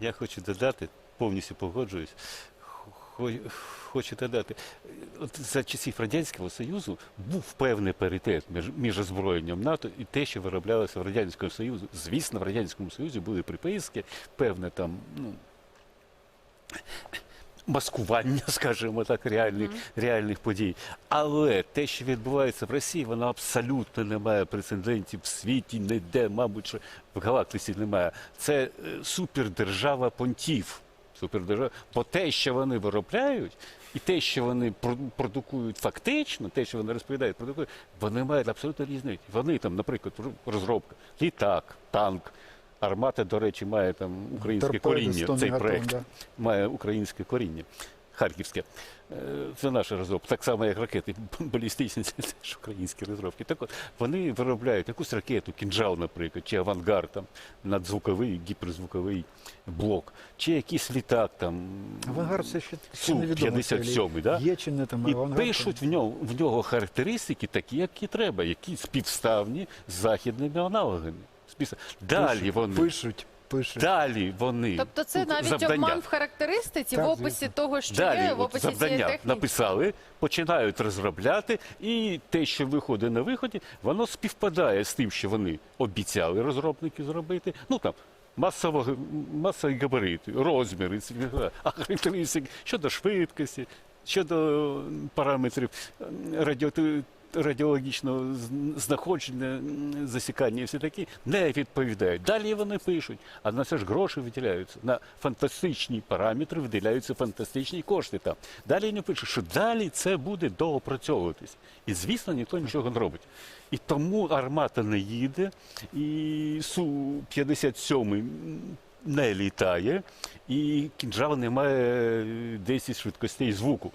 Я хочу додати, повністю погоджуюсь. Хочу додати, от за часів Радянського Союзу був певний паритет між, між озброєнням НАТО і те, що вироблялося в Радянському Союзі. Звісно, в Радянському Союзі були приписки, певне там, ну, маскування, скажімо так, реальних, реальних подій. Але те, що відбувається в Росії, воно абсолютно не має прецедентів в світі, ніде, мабуть, що в галактиці немає. Це е, супердержава понтів. Супердержава. Бо те, що вони виробляють, і те, що вони про- продукують фактично, те, що вони розповідають, продукують, вони мають абсолютно різні. Вони там, наприклад, розробка, літак, танк. Армата, до речі, має там українське Торпеди коріння. Цей проект да. має українське коріння. Харківське. Е, Це наша розробка. Так само, як ракети балістичні, це теж українські розробки. Так от, вони виробляють якусь ракету, кінжал, наприклад, чи авангард, там, надзвуковий, гіперзвуковий блок, чи якийсь літак там. Авангард це ще, ще Су- невідомо. 57-й, да? Є чи не там І авангард? пишуть в нього, в нього характеристики такі, які треба, які співставні з західними аналогами. Співста- Далі Пишуть, вони. Пишуть, пишуть. Далі вони. Тобто це навіть завдання. обман в характеристиці, Так, в описі звісно. того, що Далі є, в от описі цієї завдання техніки. написали, починають розробляти, і те, що виходить на виході, воно співпадає з тим, що вони обіцяли розробники зробити. Ну там масово, масові габарити, розміри, а характеристики щодо швидкості, щодо параметрів ем, радіо радіологічного знаходження, засікання і все такі не відповідають. Далі вони пишуть, а на це ж гроші виділяються. На фантастичні параметри виділяються фантастичні кошти там. Далі вони пишуть, що далі це буде доопрацьовуватись. І звісно, ніхто нічого не робить. І тому армата не їде, і Су-57 не літає, і кінжал не має 10 швидкостей звуку.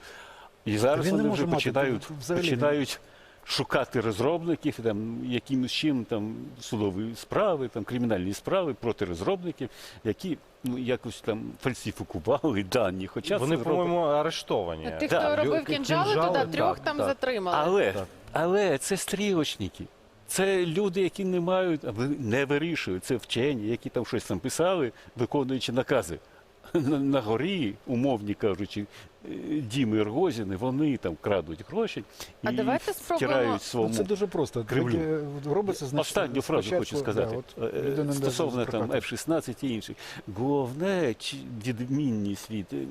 І зараз вони вже починають, починають шукати розробників, там, якимось чим там судові справи, там, кримінальні справи проти розробників, які ну, якось там фальсифікували дані. Хоча Вони, це по-моєму, арештовані. Тих, Да, хто робив кінжали, кінжали, туди трьох так, там так. затримали. Але, Так. але це стрілочники. Це люди, які не мають, або не вирішують. Це вчені, які там щось там писали, виконуючи накази. На, на горі, умовні кажучи, е, Діми Рогозіни, вони там крадуть гроші і А давайте спробуємо- втирають Ну, своєму. це дуже просто. Кремлю. Таке Робиться, значить, Останню фразу спочатку, хочу сказати. да, от Е, людина не Стосовно там прокатити. F-16 і інших. Головне чи- відмінність від ем,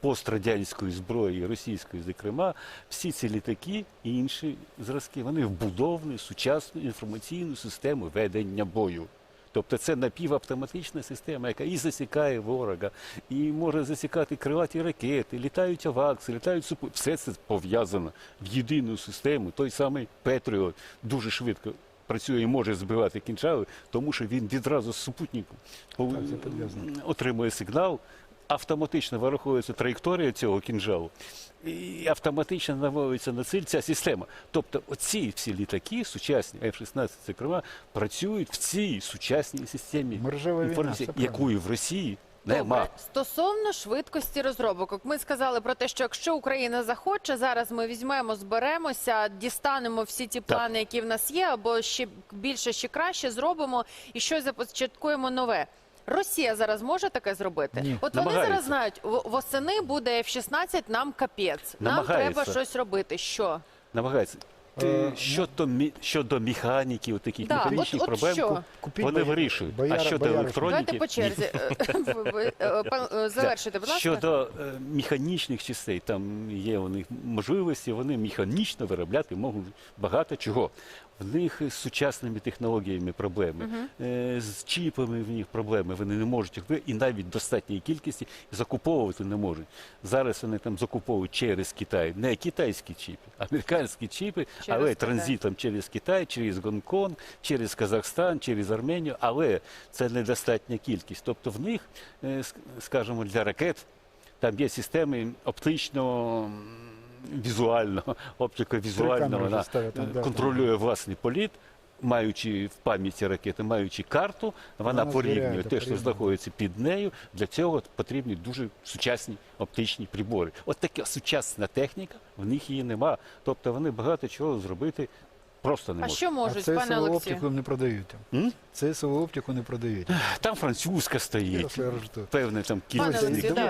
пострадянської зброї, російської, зокрема, всі ці літаки і інші зразки, вони вбудовані в сучасну інформаційну систему ведення бою. Тобто це напівавтоматична система, яка і засікає ворога, і може засікати крилаті ракети, літають авакси, літають супу. Все це пов'язано в єдину систему. Той самий Петріот дуже швидко працює і може збивати кінчали, тому що він відразу з пов'язано. отримує сигнал. Автоматично вираховується траєкторія цього кінжалу, і автоматично наводиться на ціль ця система. Тобто, оці всі літаки, сучасні F-16, зокрема, працюють в цій сучасній системі інформації, якої в Росії Добре, нема. стосовно швидкості розробок, ми сказали про те, що якщо Україна захоче, зараз ми візьмемо, зберемося, дістанемо всі ті плани, які в нас є, або ще більше, ще краще зробимо і щось започаткуємо нове. Росія зараз може таке зробити? Ні. От вони Намагається. зараз знають, в- восени буде F-16, нам капець. Нам Намагається. треба щось робити. Що? Намагається. Е, щодо, мі- щодо механіки, от таких Да, механічних от- от проблем, що? Купіть вони боя- вирішують. бояра- а щодо електроніки, Давайте по черзі. Ви- ви- е, пан- е, Завершуйте, будь ласка. Щодо е, механічних частей, там є у них можливості, вони механічно виробляти можуть багато чого. В них з сучасними технологіями проблеми, е, з чіпами в них проблеми. Вони не можуть їх ви- і навіть достатньої кількості закуповувати не можуть. Зараз вони там закуповують через Китай, не китайські чіпи, американські чіпи, Через але Китай. транзитом через Китай, через Гонконг, через Казахстан, через Арменію, але це недостатня кількість. Тобто в них, е, ск- скажімо, для ракет там є системи оптично м, вона вже ставлять, е, да. контролює власний політ. Маючи в пам'яті ракети, маючи карту, вона, Вона порівнює те, що знаходиться під нею. Для цього потрібні дуже сучасні оптичні прибори. От така сучасна техніка, в них її нема. Тобто вони багато чого зробити Просто не А що можуть, це пане оптику не продають. М? Це оптику не продають. Там французька стоїть, певне там кількість.